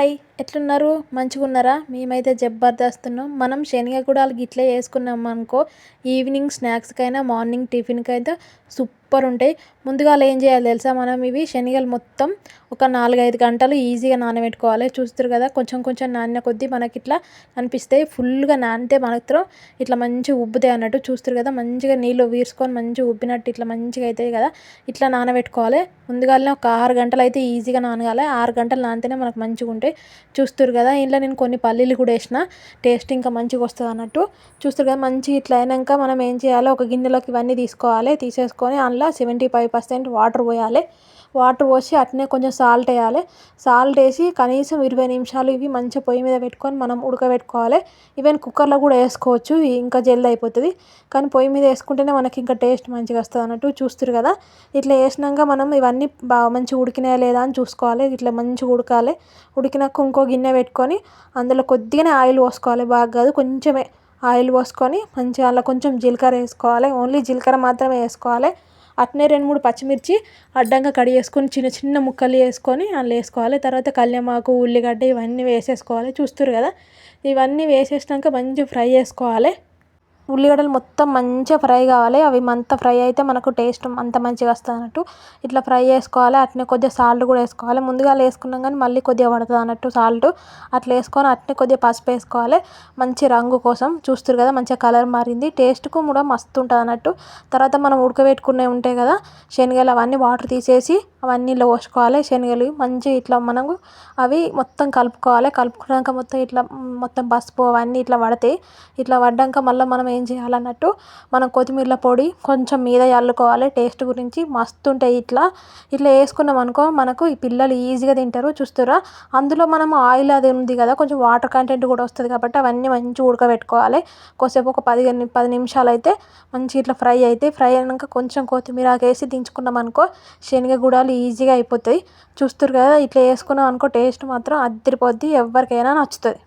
Bye. ఎట్లున్నారు? మంచిగా ఉన్నారా? మేమైతే జబర్దస్తున్నాం. మనం శనగగుడాలు ఇట్లా వేసుకున్నాం అనుకో ఈవినింగ్ స్నాక్స్కైనా మార్నింగ్ టిఫిన్కి అయితే సూపర్ ఉంటాయి. ముందుగా ఏం చేయాలి తెలుసా? మనం ఇవి శనగలు మొత్తం ఒక నాలుగైదు గంటలు ఈజీగా నానబెట్టుకోవాలి. చూస్తారు కదా? కొంచెం కొంచెం నానిన కొద్దీ మనకి ఇట్లా అనిపిస్తాయి ఫుల్గా నానితే మాత్రం ఇట్లా మంచిగా ఉబ్బుతాయి అన్నట్టు చూస్తారు కదా? మంచిగా నీళ్ళు వీర్చుకొని మంచిగా ఉబ్బినట్టు ఇట్లా మంచిగా అవుతాయి కదా? ఇట్లా నానబెట్టుకోవాలి. ముందుగానే ఒక ఆరు గంటలు అయితే ఈజీగా నానగాలి. ఆరు గంటలు నానితేనే మనకు మంచిగా ఉంటాయి. చూస్తారు కదా ఇంట్లో నేను కొన్ని పల్లీలు కూడా వేసిన టేస్ట్ ఇంకా మంచిగా వస్తుంది అన్నట్టు చూస్తారు కదా మంచిగా ఇట్లా అయినాక మనం ఏం చేయాలో ఒక గిన్నెలోకి ఇవన్నీ తీసుకోవాలి తీసేసుకొని అందులో సెవెంటీ ఫైవ్ పర్సెంట్ వాటర్ పోయాలి. వాటర్ పోసి అట్నే కొంచెం సాల్ట్ వేయాలి. సాల్ట్ వేసి కనీసం ఇరవై నిమిషాలు ఇవి మంచిగా పొయ్యి మీద పెట్టుకొని మనం ఉడకబెట్టుకోవాలి. ఈవెన్ కుక్కర్లో కూడా వేసుకోవచ్చు ఇంకా జల్ది అయిపోతుంది. కానీ పొయ్యి మీద వేసుకుంటేనే మనకి ఇంకా టేస్ట్ మంచిగా వస్తుంది అన్నట్టు చూస్తారు కదా. ఇట్లా వేసినాక మనం ఇవన్నీ బాగా మంచిగా ఉడికినాయా లేదా అని చూసుకోవాలి. ఇట్లా మంచిగా ఉడకాలి. ఉడికినాక ఇంకో గిన్నె పెట్టుకొని అందులో కొద్దిగానే ఆయిల్ పోసుకోవాలి. బాగా కాదు కొంచెమే ఆయిల్ పోసుకొని మంచిగా అలా కొంచెం జీలకర్ర వేసుకోవాలి. ఓన్లీ జీలకర్ర మాత్రమే వేసుకోవాలి. అట్నే రెండు మూడు పచ్చిమిర్చి అడ్డంగా కడి చేసుకొని చిన్న చిన్న ముక్కలు వేసుకొని అందులో వేసుకోవాలి. తర్వాత కళ్యమాకు ఉల్లిగడ్డ ఇవన్నీ వేసేసుకోవాలి. చూస్తారు కదా? ఇవన్నీ వేసేసినాక మంచిగా ఫ్రై చేసుకోవాలి. ఉల్లిగడ్డలు మొత్తం మంచిగా ఫ్రై కావాలి. అవి అంత ఫ్రై అయితే మనకు టేస్ట్ అంత మంచిగా వస్తుంది అన్నట్టు. ఇట్లా ఫ్రై చేసుకోవాలి. అట్నే కొద్దిగా సాల్ట్ కూడా వేసుకోవాలి. ముందుగా వేసుకున్నాం కానీ మళ్ళీ కొద్దిగా పడుతుంది అన్నట్టు సాల్ట్. అట్లా వేసుకొని అట్నే కొద్దిగా పసుపు వేసుకోవాలి. మంచి రంగు కోసం. చూస్తారు కదా మంచిగా కలర్ మారింది. టేస్ట్కు కూడా మస్తు ఉంటుంది అన్నట్టు. తర్వాత మనం ఉడకబెట్టుకునేవి ఉంటాయి కదా శనగలు అవన్నీ వాటర్ తీసేసి అవన్నీ ఇలా పోసుకోవాలి. శనగలు మంచిగా ఇట్లా మనము అవి మొత్తం కలుపుకోవాలి. కలుపుకున్నాక మొత్తం ఇట్లా మొత్తం పసుపు అవన్నీ ఇట్లా పడతాయి ఇట్లా పడ్డాక మళ్ళీ మనం ఏం చేయాలన్నట్టు మనం కొత్తిమీర పొడి కొంచెం మీద చల్లుకోవాలి. టేస్ట్ గురించి మస్తు ఉంటాయి ఇట్లా. ఇట్లా వేసుకున్నాం అనుకో మనకు ఈ పిల్లలు ఈజీగా తింటారు చూస్తారా. అందులో మనం ఆయిల్ అది ఉంది కదా కొంచెం వాటర్ కంటెంట్ కూడా వస్తుంది కాబట్టి అవన్నీ మంచిగా ఉడకబెట్టుకోవాలి. కొద్దిసేపు ఒక పదిహేను పది నిమిషాలు అయితే మంచి ఇట్లా ఫ్రై అయితే ఫ్రై అయినాక కొంచెం కొత్తిమీర వేసి దించుకున్నాం అనుకో శనగ గుడాలు ఈజీగా అయిపోతాయి. చూస్తారు కదా ఇట్లా వేసుకున్నాం అనుకో టేస్ట్ మాత్రం అద్దరిపోద్ది ఎవరికైనా నచ్చుతుంది.